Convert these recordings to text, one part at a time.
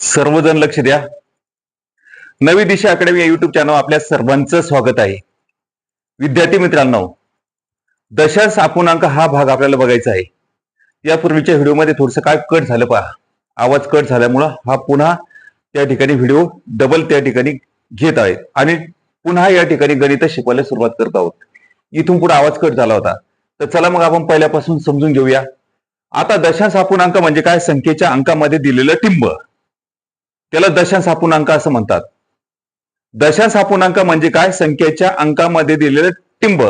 सर्वजण लक्ष द्या. नवी दिशा अकॅडमी या युट्यूब चॅनल आपल्या सर्वांचं स्वागत आहे. विद्यार्थी मित्रांनो दशांश अपूर्णांक हा भाग आपल्याला बघायचा आहे. यापूर्वीच्या व्हिडिओमध्ये थोडंसं काय कट झालं पहा. आवाज कट झाल्यामुळं हा पुन्हा त्या ठिकाणी व्हिडिओ डबल त्या ठिकाणी घेत आहे. आणि पुन्हा या ठिकाणी गणित शिकवायला सुरुवात करत आहोत. इथून पुढे आवाज कट झाला होता. तर चला मग आपण पहिल्यापासून समजून घेऊया. आता दशांश अपूर्णांक म्हणजे काय? संख्येच्या अंकामध्ये दिलेलं टिंब. त्याला दशांश अपूर्णांक असं म्हणतात. दशांश अपूर्णांक म्हणजे काय? संख्येच्या अंकामध्ये दिलेलं टिंब.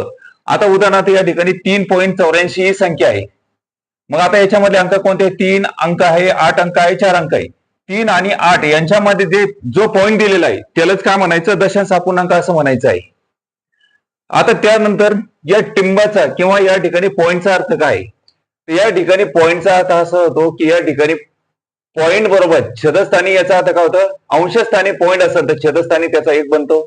आता उदाहरणार्थ या ठिकाणी तीन पॉईंट चौऱ्याऐंशी ही संख्या आहे. मग आता याच्यामध्ये अंक कोणते? तीन अंक आहे आठ अंक आहे चार अंक आहे. तीन आणि आठ यांच्यामध्ये जे जो पॉईंट दिलेला आहे त्यालाच काय म्हणायचं? दशांश अपूर्णांक असं म्हणायचं आहे. आता त्यानंतर या टिंबाचा किंवा या ठिकाणी पॉईंटचा अर्थ काय? आहे? या ठिकाणी पॉईंटचा अर्थ असा होतो की या ठिकाणी पॉईंट बरोबर. छदस्थानी याचा अर्थ काय होतं? अंशस्थानी पॉईंट असेल तर छदस्थानी त्याचा एक बनतो.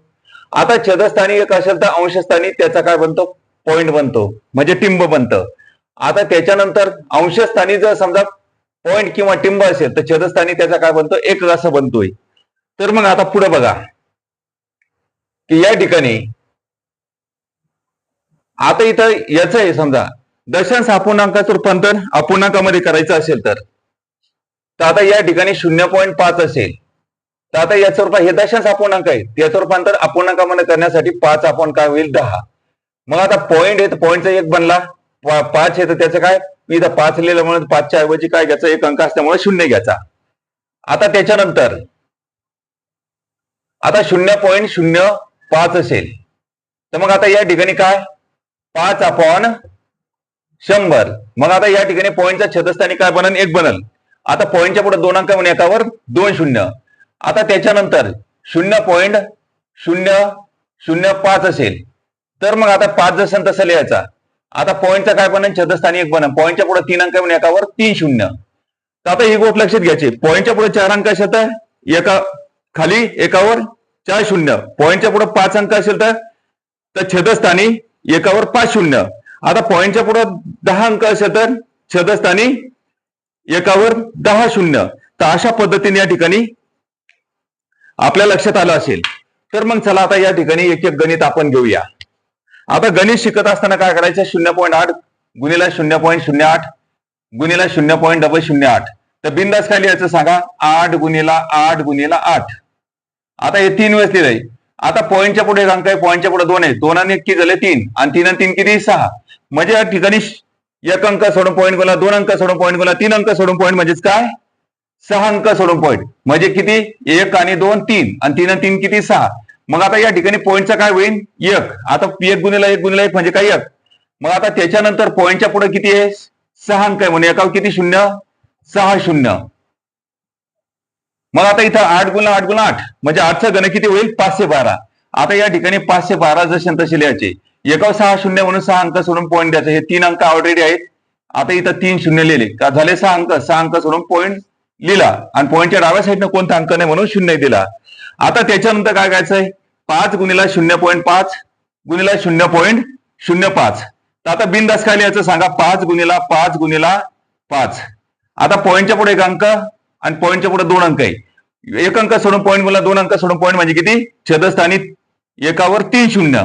आता छदस्थानी एक असेल तर अंशस्थानी त्याचा काय बनतो? पॉईंट बनतो. म्हणजे टिंब बनतं. आता त्याच्यानंतर अंशस्थानी जर समजा पॉईंट किंवा टिंब असेल तर छदस्थानी त्याचा काय बनतो? एक असं बनतोय. तर मग आता पुढे बघा. की या ठिकाणी आता इथं याचं आहे समजा. दशांश अपूर्णांकाचं रूपांतर अपूर्णांकामध्ये करायचं असेल तर. तर आता या ठिकाणी शून्य पॉईंट पाच असेल. तर आता याचा रुपये हे दशांश अपूर्णांक आहे त्याचं रूपांतर अपूर्णांकामध्ये करण्यासाठी पाच आपण काय होईल दहा. मग आता पॉईंट आहे तर पॉईंटचा एक बनला. पाच आहे तर त्याचं काय? मी इथं पाच लिहिलं म्हणून पाचच्या ऐवजी काय घ्यायचं? एक अंक असल्यामुळे शून्य घ्यायचा. आता त्याच्यानंतर आता शून्य पॉईंट शून्य पाच असेल. तर मग आता या ठिकाणी काय? पाच अपॉन शंभर. मग आता या ठिकाणी पॉईंटच्या छतस्थानी काय बनल एक बनल. आता पॉईंटच्या पुढे दोन अंक म्हणून एकावर दोन शून्य. आता त्याच्यानंतर शून्य पॉईंट शून्य शून्य पाच असेल. तर मग आता पाच जसं तसं लिहायचा. आता पॉईंटचा काय बनन? छदस्थानी एक बनन. पॉईंटच्या पुढे तीन अंक म्हणून एकावर तीन शून्य. तर आता ही गोष्ट लक्षात घ्यायची. पॉईंटच्या पुढे चार अंक असेल तर एका खाली एकावर चार शून्य. पॉईंटच्या पुढे पाच अंक असेल तर छदस्थानी छेदस्थानी एकावर पाच शून्य. आता पॉईंटच्या पुढे दहा अंक असेल तर छेदस्थानी एकावर दहा शून्य. तर अशा पद्धतीने या ठिकाणी आपल्या लक्षात आलं असेल. तर मग चला आता या ठिकाणी एक एक गणित आपण घेऊया. आता गणित शिकत असताना काय करायचं? शून्य पॉईंट आठ गुणिला शून्य पॉईंट शून्य आठ गुणिला शून्य पॉईंट डबल शून्य आठ. तर बिंदास काय लिहायचं सांगा? आठ गुणिला आठ गुणिला आठ. आता हे तीन वेळेस लिहिलंय आता पॉईंटच्या पुढे अंक आहे. पॉईंटच्या पुढे दोन आहे. दोन आणि एक किती झाले? तीन. आणि तीन आणि तीन किती? सहा. म्हणजे या ठिकाणी एक अंक सोडून पॉईंट गेला दोन अंक सोडून पॉईंट गेला तीन अंक सोडून पॉईंट म्हणजेच काय? सहा अंक सोडून पॉईंट म्हणजे किती? एक आणि दोन तीन. आणि तीन आणि तीन किती? सहा. मग आता या ठिकाणी पॉईंटचा काय होईल एक. आता एक गुणिला एक गुणिला एक म्हणजे काय एक? मग आता त्याच्यानंतर पॉईंटच्या पुढे किती आहे? सहा अंक आहे म्हणजे एकावर किती शून्य? सहा शून्य. मग आता इथं आठ गुणला आठ गुणला आठ. म्हणजे आठचं गण किती होईल? पाचशे बारा. आता या ठिकाणी पाचशे बारा जसे तसे लिहायचे. एकावर सहा शून्य म्हणून सहा अंक सोडून पॉईंट द्यायचं. हे तीन अंक ऑलरेडी आहेत. आता इथं तीन शून्य लिहिले. का झाले सहा अंक? सहा अंक सोडून पॉईंट लिहिला. आणि पॉईंटच्या डाव्या साईडनं कोणता अंक नाही म्हणून शून्य दिला. आता त्याच्यानंतर काय करायचंय पाच गुणिला शून्य पॉईंट पाच गुणिला शून्य पॉईंट शून्य पाच. तर आता बिनदास काय लिहायचं सांगा? पाच गुणिला पाच गुणिला पाच. आता पॉईंटच्या पुढे एक अंक आणि पॉईंटच्या पुढे दोन अंक आहे. एक अंक सोडून पॉईंट गुणिला दोन अंक सोडून पॉईंट म्हणजे किती? छदस्थानी एकावर तीन शून्य.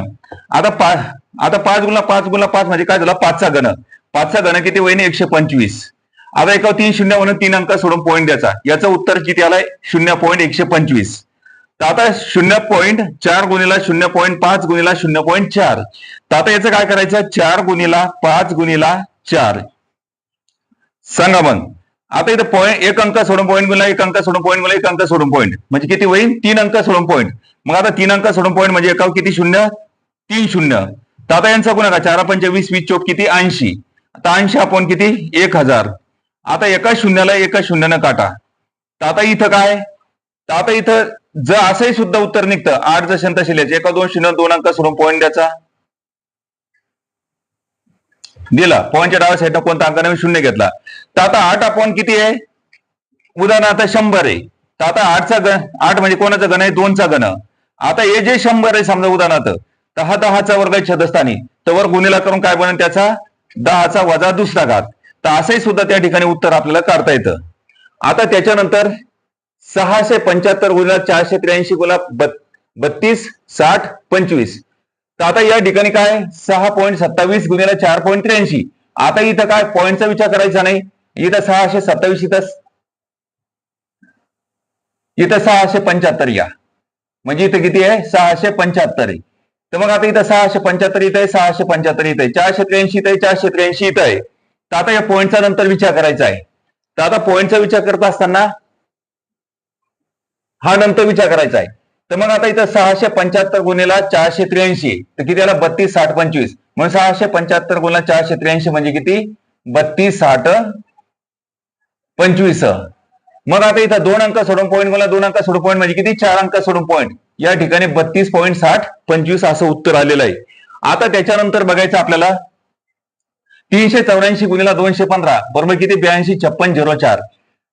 आता पाच आता पाच गुणला पाच गुणला पाच म्हणजे काय झाला? पाचचा गण पाचचा गण किती होईन एकशे पंचवीस. आता एका तीन शून्य म्हणून तीन अंक सोडून पॉईंट द्यायचा. याचं उत्तर किती आलंय? शून्य पॉईंट एकशे पंचवीस. तर आता शून्य पॉईंट चार गुणिला शून्य पॉईंट पाच गुणिला शून्य पॉईंट चार. तर आता याचं काय करायचं? चार गुणिला पाच गुणिला चार. सांगा मग. आता इथे पॉईंट एक अंक सोडून पॉईंट गुणला एक अंक सोडून पॉईंट गुणला एक अंक सोडून पॉईंट म्हणजे किती होईल तीन अंक सोडून पॉईंट मग आता तीन अंक सोडून पॉईंट म्हणजे एकावर किती? शून्य. तीन शून्य. तर आता यांचा गुणाकार चार पंच वीस वीस चौक किती? ऐंशी. आता ऐंशी आपण किती? एक हजार. आता एका शून्याला एका शून्यानं काटा. तर आता इथं काय? तर आता इथं जर असंही सुद्धा उत्तर निघतं. आठ जशन तसे एका दोन शून्य दोन अंक सोडून पॉईंट द्यायचा. दिला. पॉईंटच्या डाव्या साईडला कोणता अंकाने शून्य घेतला. तर आता आठ आपण किती आहे? उदाहरणार्थ शंभर आहे. तर आता आठचा गण आठ म्हणजे कोणाचा गण आहे? दोनचा गण आता हे जे शंभर आहे समजा उदाहरणार्थ. दहा दहाचा वर्ग छदस्थानी. तवर गुन्हेला करून काय बनेल त्याचा? दहाचा वजा दुसरा घात. तर असंही सुद्धा त्या ठिकाणी उत्तर आपल्याला काढता येतं. आता त्याच्यानंतर सहाशे पंच्याहत्तर गुन्हा चारशे त्र्याऐंशी गुन्हा बत्तीस साठ पंचवीस. तर आता या ठिकाणी काय? सहा पॉईंट सत्तावीस गुन्हेला चार पॉईंट त्र्याऐंशी. आता इथं काय? पॉईंटचा विचार करायचा नाही. इथं सहाशे सत्तावीस इथं इथं सहाशे पंच्याहत्तर या. म्हणजे इथं किती आहे? सहाशे पंच्याहत्तर आहे. तर मग आता इथं सहाशे पंच्याहत्तर इथं आहे सहाशे पंच्याहत्तर इथं आहे चारशे त्र्याऐंशी इथं आहे चारशे त्र्याऐंशी इथं आहे. तर आता या पॉईंटचा नंतर विचार करायचा आहे. तर आता पॉईंटचा विचार करत असताना हा नंतर विचार करायचा आहे. तर मग आता इथं सहाशे पंच्याहत्तर गुन्हेला चारशे त्र्याऐंशी तर किती आला? बत्तीस साठ पंचवीस. मग सहाशे पंच्याहत्तर गुन्हा चारशे त्र्याऐंशी म्हणजे किती? बत्तीस साठ पंचवीस. मग आता इथं दोन अंक सोडून पॉईंट मला दोन अंक सोडून पॉईंट म्हणजे किती? चार अंक सोडून पॉईंट या ठिकाणी बत्तीस पॉईंट साठ पंचवीस असं उत्तर आलेलं आहे. आता त्याच्यानंतर बघायचं आपल्याला. तीनशे चौऱ्याऐंशी गुन्हेला दोनशे पंधरा. बरोबर किती? ब्याऐंशी छप्पन झिरो चार.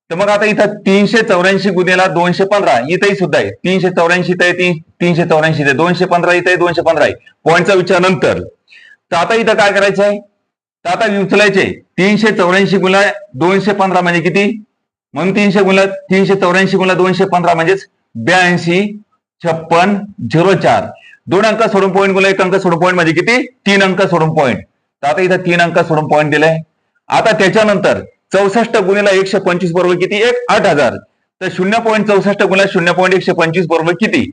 तर मग आता इथं तीनशे चौऱ्याऐंशी गुन्हेला दोनशे पंधरा. इथंही सुद्धा आहे. तीनशे चौऱ्याऐंशी इथं तीन तीनशे चौऱ्याऐंशी इथे दोनशे पंधरा इथे दोनशे पंधरा आहे. पॉईंटचा विचार नंतर. तर आता इथं काय करायचं आहे? तर आता उचलायचे तीनशे चौऱ्याऐंशी गुन्हा दोनशे पंधरा म्हणजे किती? म्हणून तीनशे गुन्हा तीनशे चौऱ्याऐंशी गुन्हा दोनशे पंधरा म्हणजेच ब्याऐंशी. छप्पन झिरो चार. दोन अंक सोडून पॉईंट गुन्हा एक अंक सोडून पॉईंट म्हणजे किती? तीन अंक सोडून पॉईंट तर आता इथं तीन अंक सोडून पॉईंट दिलाय आता त्याच्यानंतर चौसष्ट गुणीला एकशे पंचवीस बरोबर किती? एक आठ हजार. तर शून्य पॉईंट चौसष्ट गुन्हा शून्य पॉईंट एकशे पंचवीस बरोबर किती?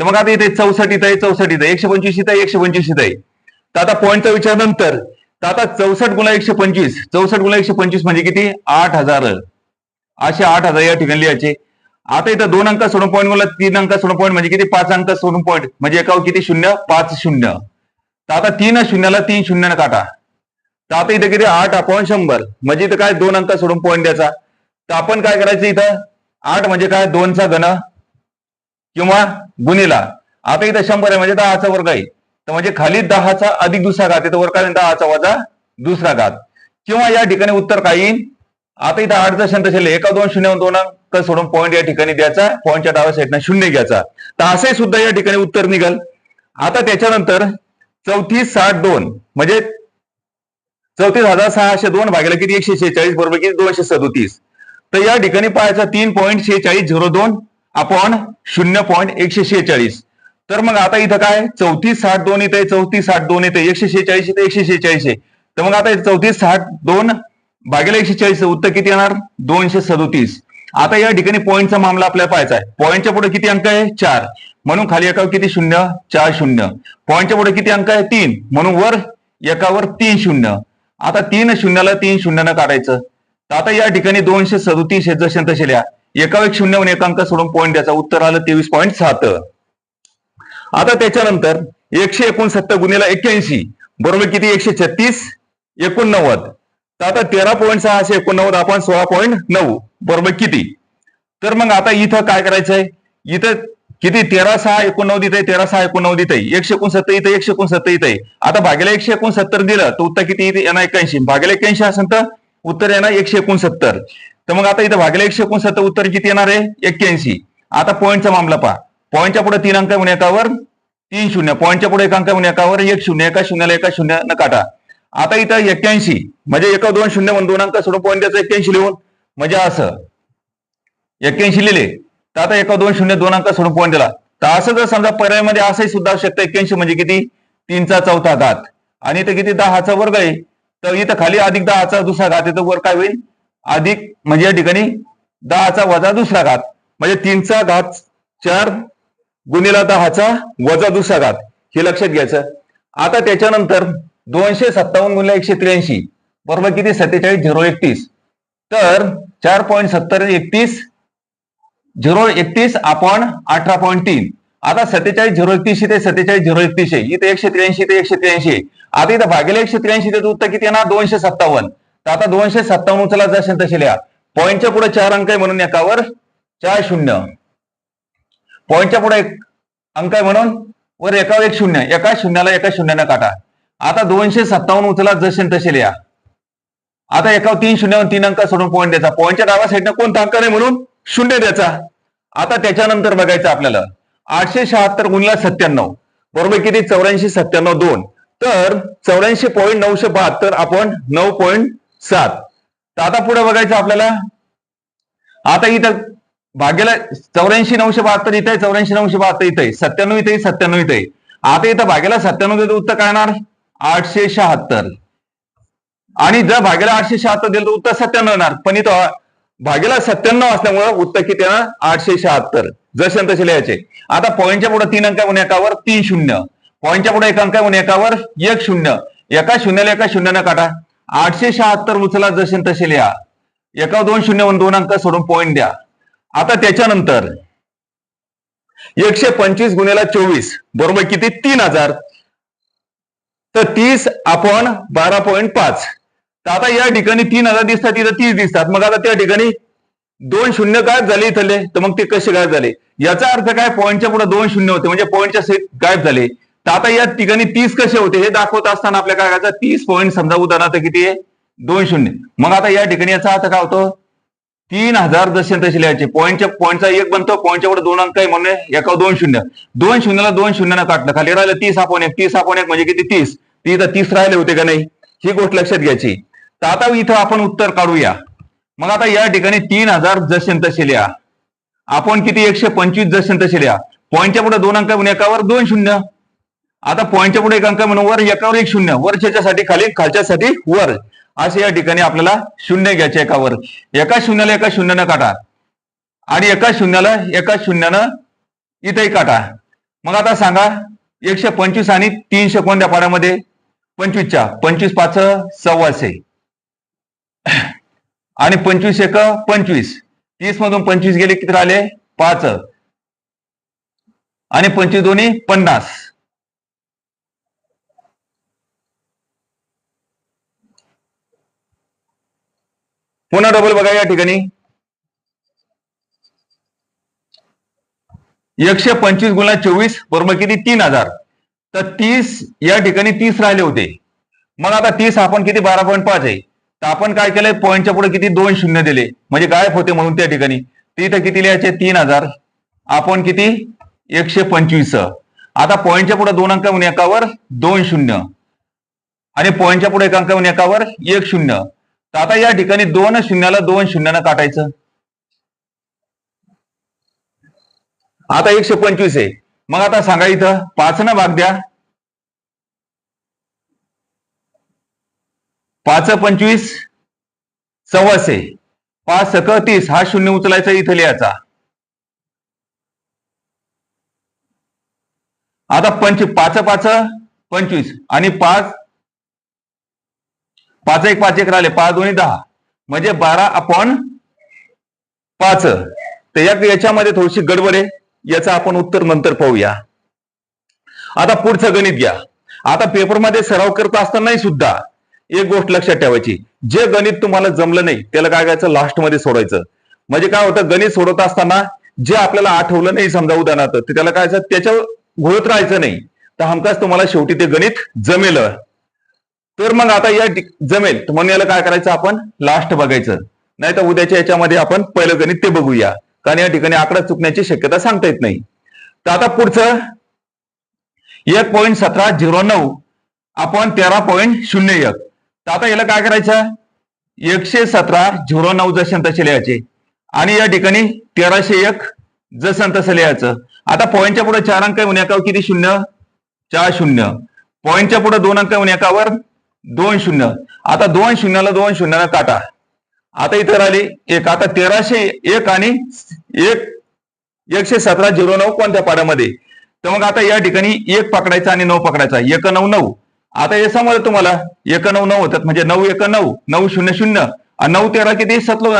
तर मग आता इथे चौसष्ट इथं आहे चौसष्ट इथं आहे, एकशे पंचवीस इथं आहे, एकशे पंचवीस इथं आहे. तर आता पॉईंटचा विचार नंतर तर आता चौसष्ट गुणा एकशे पंचवीस. चौसष्ट गुणा एकशे पंचवीस म्हणजे किती? आठ हजार. असे आठ हजार या ठिकाणी लिहायचे. आता इथं दोन अंक सोडून पॉईंट बोलला तीन अंक सोडून पॉईंट म्हणजे किती? पाच अंक सोडून पॉईंट म्हणजे एकावर किती? शून्य पाच शून्य. तर आता तीन शून्याला तीन शून्यानं काटा. तर आता इथं किती? आठ अपॉन शंभर. म्हणजे इथं काय? दोन अंक सोडून पॉईंट द्यायचा. तर आपण काय करायचं इथं? आठ म्हणजे काय? दोनचा घन किंवा गुन्हेला आता इथं शंभर आहे म्हणजे दहाचा वर्ग आहे. तर म्हणजे खाली दहाचा अधिक दुसरा घात इथं तर वर काय? दहाचा वजा दुसरा घात. किंवा या ठिकाणी उत्तर काय येईल आता इथं आठ दशांत एका दोन शून्य दोन अंक सोडून पॉईंट या ठिकाणी द्यायचा. पॉईंटच्या डाव्या साईडनं शून्य घ्यायचा. तर असे सुद्धा या ठिकाणी उत्तर निघाल. आता त्याच्यानंतर चौतीस साठ दोन. म्हणजे चौतीस हजार सहाशे दोन भागेला किती? एकशे शेहेचाळीस बरोबर किती? दोनशे सदोतीस. तर या ठिकाणी पाहायचा तीन पॉईंट शेहेचाळीस झिरो दोन अपॉन शून्य पॉईंट एकशे शेहेचाळीस. तर मग आता इथं काय? चौतीस साठ दोन इथे चौतीस साठ दोन येते एकशे शेहेचाळीस इथे एकशे शेहेचाळीस आहे. तर मग आता चौतीस साठ दोन भागेला एकशे चाळीस उत्तर किती येणार? दोनशे सदोतीस. आता या ठिकाणी पॉईंटचा मामला आपल्याला पाहायचा आहे. पॉईंटच्या पुढे किती अंक आहे? चार. म्हणून खाली एकावर किती शून्य? चार शून्य. पॉईंटच्या पुढे किती अंक आहे? तीन. म्हणून वर एकावर तीन शून्य. आता तीन शून्याला तीन शून्यानं काढायचं. तर आता या ठिकाणी दोनशे सदोतीस हे जसे तसे लिहा. एकावर एक शून्य म्हणून एक अंक सोडून पॉईंट द्यायचा. उत्तर आलं तेवीस पॉईंट सात. आता त्याच्यानंतर एकशे एकोणसत्तर गुन्हेला एक्क्याऐंशी. बरोबर किती? एकशे छत्तीस. एकोणनव्वद. तर आता तेरा पॉईंट सहाशे एकोणनव्वद आपण सोळा पॉईंट नऊ. बरोबर किती? तर मग आता इथं काय करायचंय? इथं किती? तेरा सहा एकोणनव्वद इथे तेरा सहा एकोणनव्वद इथे एकशे एकोणसत्तर इथे एकशे एकोणसत्तर इथे आता भागेला एकशे एकोणसत्तर दिलं तर उत्तर किती इथे? येणार एक्याऐंशी भागेला एक्याऐंशी असेल तर उत्तर येणार एकशे एकोणसत्तर. तर मग आता इथं भागेला एकशे एकोणसत्तर उत्तर किती येणार आहे? एक्क्याऐंशी. आता पॉईंटचा मामला पहा. पॉईंटच्या पुढे तीन अंक म्हणून एकावर. तीन शून्य. पॉईंटच्या पुढे एक अंक एकावर. एक शून्य एका शून्याला एका शून्य न काटा आता इथं एक्क्याऐंशी म्हणजे एका दोन शून्य म्हणून दोन अंक सोडून पॉईंट द्यायचं एक्क्याऐंशी लिहून. म्हणजे असं. एक्क्याऐंशी लिहिले. तर आता एका दोन शून्य दोन अंक सोडून पॉईंट दिला. तर असं जर समजा पर्यायमध्ये असंही सुद्धा असू शकतं. एक्क्याऐंशी म्हणजे किती? तीनचा चौथा घात. आणि इथं किती? दहाचा वर्ग आहे. तर इथं खाली अधिक दहाचा दुसरा घात. येतो वर काय होईल? अधिक म्हणजे या ठिकाणी दहाचा वजा दुसरा घात. म्हणजे तीनचा घात चार गुन्हेला दहाचा वजा दुसरा घात. हे लक्षात घ्यायचं. आता त्याच्यानंतर दोनशे सत्तावन्न गुन्हे एकशे त्र्याऐंशी. बरोबर किती? सत्तेचाळीस झिरो एकतीस. तर चार पॉईंट सत्तर एकतीस झिरो एकतीस आपण अठरा पॉईंट तीन. आता सत्तेचाळीस झिरो एकतीस ते सत्तेचाळीस झिरो एकतीस आहे. इथे एकशे त्र्याऐंशी ते एकशे त्र्याऐंशी आता इथं भागेला एकशे त्र्याऐंशी त्याचं उत्तर किती येणार? दोनशे सत्तावन्न. तर आता दोनशे सत्तावन्न उचला जसे तसे लिहा. पॉईंटच्या पुढे चार अंक आहे म्हणून एकावर चार शून्य. पॉईंटच्या पुढे एक अंक आहे म्हणून वर एकावर एक शून्य. एका शून्याला एका शून्यानं काटा आता दोनशे सत्तावन्न उचला जसे तसे लिहा. आता एकावर तीन शून्यावर तीन अंक सोडून पॉईंट द्यायचा. पॉईंटच्या डाव्या साईडनं कोणता अंक नाही म्हणून शून्य द्यायचा. आता त्याच्यानंतर बघायचं आपल्याला. आठशे शहात्तर गुणला सत्त्याण्णव. बरोबर किती? चौऱ्याऐंशी सत्त्याण्णव दोन. तर चौऱ्याऐंशी पॉईंट नऊशे बहात्तर आपण नऊ पॉईंट सात. तर आता पुढे बघायचं आपल्याला. आता इथं भाग्याला चौऱ्याऐंशी नऊशे बहात्तर इथे चौऱ्याऐंशी नऊशे बहात्तर इथे सत्त्याण्णव इथे सत्त्याण्णव इथे आता इथं भाग्याला सत्त्याण्णव उत्तर काय येणार? आठशे शहात्तर. आणि जर भाग्याला आठशे शहात्तर दिलं तर उत्तर सत्त्याण्णव येणार. पण इथं भाग्याला सत्त्याण्णव असल्यामुळं उत्तर किती येणार? आठशे शहात्तर. जसे तसे लिहायचे. आता पॉईंटच्या पुढे तीन अंक आहे एकावर तीन शून्य. पॉईंटच्या पुढे एक अंक आहे एकावर एक शून्य. एका शून्याला एका शून्यानं काढा. आठशे शहात्तर उचला जसे तसे लिहा. एका दोन शून्य म्हणून दोन अंक सोडून पॉईंट द्या. आता त्याच्यानंतर एकशे पंचवीस गुन्ह्याला चोवीस. बरोबर किती? तीन हजार. तर तीस आपण बारा पॉईंट पाच. तर आता या ठिकाणी तीन हजार दिसतात तिथं तीस दिसतात. मग आता त्या ठिकाणी दोन शून्य गायब झाले इथले तर मग ते कसे गायब झाले? याचा अर्थ काय? पॉईंटच्या पुढे दोन शून्य होते म्हणजे पॉईंटच्या सेट गायब झाले. तर आता या ठिकाणी तीस कसे होते? हे दाखवत असताना आपल्या काय करायचं? तीस पॉईंट समजा उदाहरणार्थ किती आहे? दोन शून्य. मग आता या ठिकाणी याचा अर्थ काय होतो? तीन हजार जसे तसे लिहायचे. पॉईंटच्या पॉईंटचा एक बनतो पॉईंटच्या पुढे दोन अंक आहे म्हणून एका दोन शून्य. दोन शून्यला दोन शून्यानं काटलं खाली राहिलं तीस आपण एक. तीस आपण एक म्हणजे किती? तीस. ती इथं तीस राहिले होते का नाही? ही गोष्ट लक्षात घ्यायची. तर आता इथं आपण उत्तर काढूया. मग आता या ठिकाणी तीन हजार जसे तसे लिहा आपण किती? एकशे पंचवीस जसे तसे लिहा पॉईंटच्या पुढे दोन अंक म्हणून एकावर दोन शून्य. आता पॉईंटच्या पुढे एक अंक म्हणून वर एकावर एक शून्य. वरच्यासाठी खाली खालच्यासाठी वर. असे या ठिकाणी आपल्याला शून्य घ्यायचे एकावर. एका शून्याला एका शून्यानं काटा आणि एका शून्याला एका शून्यानं इथेही काटा मग आता सांगा एकशे पंचवीस आणि तीनशे कोणत्या पाड्यामध्ये? पंचवीसच्या पंचवीस पाच सव्वाशे. आणि पंचवीस एक पंचवीस. तीस मधून पंचवीस गेले किती राहिले? पाच. आणि पंचवीस दोन्ही पन्नास. पुन्हा डबल बघा या ठिकाणी. एकशे पंचवीस गुणा चोवीस बरोबर किती? तीन हजार. तर तीस या ठिकाणी तीस राहिले होते. मग आता तीस आपण किती? बारा पॉईंट पाच आहे. तर आपण काय केलंय? पॉईंटच्या पुढे किती? दोन शून्य दिले. म्हणजे गायब होते म्हणून त्या ठिकाणी. तिथं किती लिहायचे? तीन हजार. आपण किती? एकशे पंचवीस. आता पॉईंटच्या पुढे दोन अंक म्हणून एकावर दोन शून्य. आणि पॉईंटच्या पुढे एक अंक म्हणून एकावर एक शून्य. तर आता या ठिकाणी दोन शून्याला दोन शून्यानं काटायचं. आता एकशे पंचवीस आहे. मग आता सांगा इथं पाच ना भाग द्या. पाच पंचवीस सव्वाशे. पाच सक तीस हा शून्य उचलायचा इथं लिहायचा. आता पंच पाच पाच पंचवीस. आणि पाच पाच एक पाच एक राहिले. पाच दोन्ही दहा. म्हणजे बारा अपॉन पाच. तर याच्यामध्ये थोडीशी गडबड आहे. याचं आपण उत्तर नंतर पाहूया. आता पुढचं गणित घ्या. आता पेपरमध्ये सराव करत असतानाही सुद्धा एक गोष्ट लक्षात ठेवायची. जे गणित तुम्हाला जमलं नाही त्याला काय करायचं? लास्टमध्ये सोडायचं म्हणजे काय होतं? गणित सोडवत असताना जे आपल्याला आठवलं नाही समजा उदाहरणार्थ त्याला काय त्याच्या त्याच्यावर घोळत राहायचं नाही. तर हमखास तुम्हाला शेवटी ते गणित जमेल. तर मग आता या जमेल. म्हणून याला काय करायचं आपण? लास्ट बघायचं. नाही तर उद्याच्या याच्यामध्ये आपण पहिलं गणित ते बघूया. कारण या ठिकाणी आकडा चुकण्याची शक्यता सांगता येत नाही. तर आता पुढचं एक पॉईंट सतरा झिरो नऊ आपण तेरा पॉईंट शून्य एक. तर आता याला काय करायचं? एकशे सतरा झिरो नऊ जसं तसे लिहायचे. आणि या ठिकाणी तेराशे एक जसं तसं लिहायचं. आता पॉईंटच्या पुढे चार अंक होऊन एकावर किती शून्य? चार शून्य. पॉईंटच्या पुढे दोन अंक होऊन एकावर दोन शून्य. आता दोन शून्याला दोन शून्याला काटा. आता इथं राहिली एक. आता तेराशे एक आणि एक एकशे सतरा झिरो नऊ कोणत्या पाड्यामध्ये? तर मग आता या ठिकाणी एक पकडायचा आणि नऊ पकडायचा. एक नऊ नऊ. आता हे समजलं तुम्हाला? एक नऊ नऊ होतात. म्हणजे नऊ एक नऊ नऊ शून्य शून्य. आणि नऊ तेरा किती? सतलो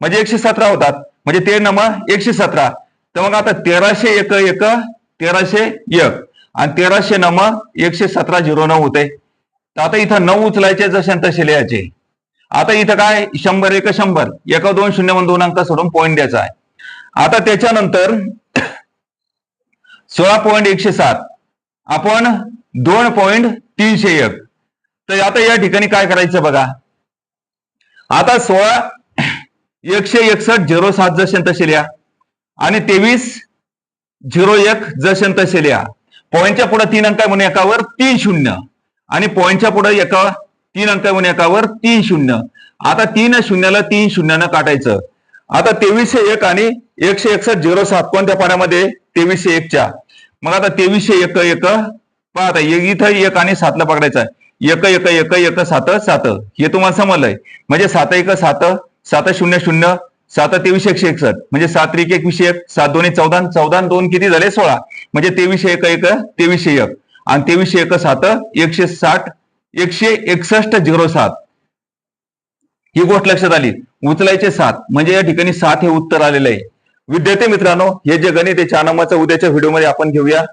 म्हणजे एकशे सतरा होतात. म्हणजे ते नम एकशे सतरा. तर मग आता तेराशे एक एक तेराशे एक. आणि तेराशे नम एकशे सतरा झिरो नऊ होते. तर आता इथं नऊ उचलायचे जसे आणि तसे लिहायचे. आता इथं काय? शंभर एक शंभर. एका दोन शून्य म्हणून दोन अंक सोडून पॉईंट द्यायचा आहे. आता त्याच्यानंतर सोळा पॉईंट एकशे सात. आपण दोन पॉईंट तीनशे एक. तर आता या ठिकाणी काय करायचं बघा. आता सोळा एकशे एकसष्ट झिरो सात जसे आणि तसे लिहा. आणि तेवीस झिरो एक जसे तसे लिहा. पॉईंटच्या पुढे तीन अंक म्हणून एकावर तीन शून्य. आणि पॉईंटच्या पुढे एका तीन अंक म्हणून एकावर तीन शून्य. आता तीन शून्याला तीन शून्यानं काटायचं. आता तेवीसशे एक आणि एकशे एकसष्ट झिरो सात कोणत्या पाण्यामध्ये? तेवीसशे एकच्या. मग आता तेवीसशे एक एक पाहता आता एक इथं एक आणि सातला पकडायचा एक एक एक एक सात सात. हे तुम्हाला समजलंय. म्हणजे सात एक सात सात शून्य शून्य सात तेवीस एकशे एकसष्ट. म्हणजे सात एक एकवीसशे एक सात दोन्ही चौदा चौदा दोन किती झाले? सोळा. म्हणजे तेवीसशे एक एक तेवीसशे एक. आणि तेवीसशे एक सात एकशे साठ एकशे एकसष्ट झिरो सात. ही गोष्ट लक्षात आली. उचलायचे सात. म्हणजे या ठिकाणी सात हे उत्तर आलेलं आहे. विद्यार्थी मित्रांनो हे जे गणित आहे चार उद्याच्या व्हिडिओमध्ये आपण घेऊया.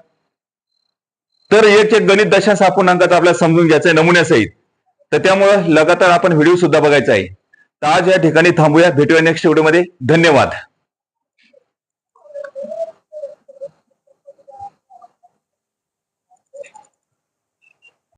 तर एक एक गणित दशांश अपूर्णांकाचं आपल्याला समजून घ्यायचं आहे नमुन्यासहित तर त्यामुळे लगातार आपण व्हिडिओ सुद्धा बघायचा आहे. तर आज या ठिकाणी थांबूया. भेटूया नेक्स्ट व्हिडिओमध्ये धन्यवाद.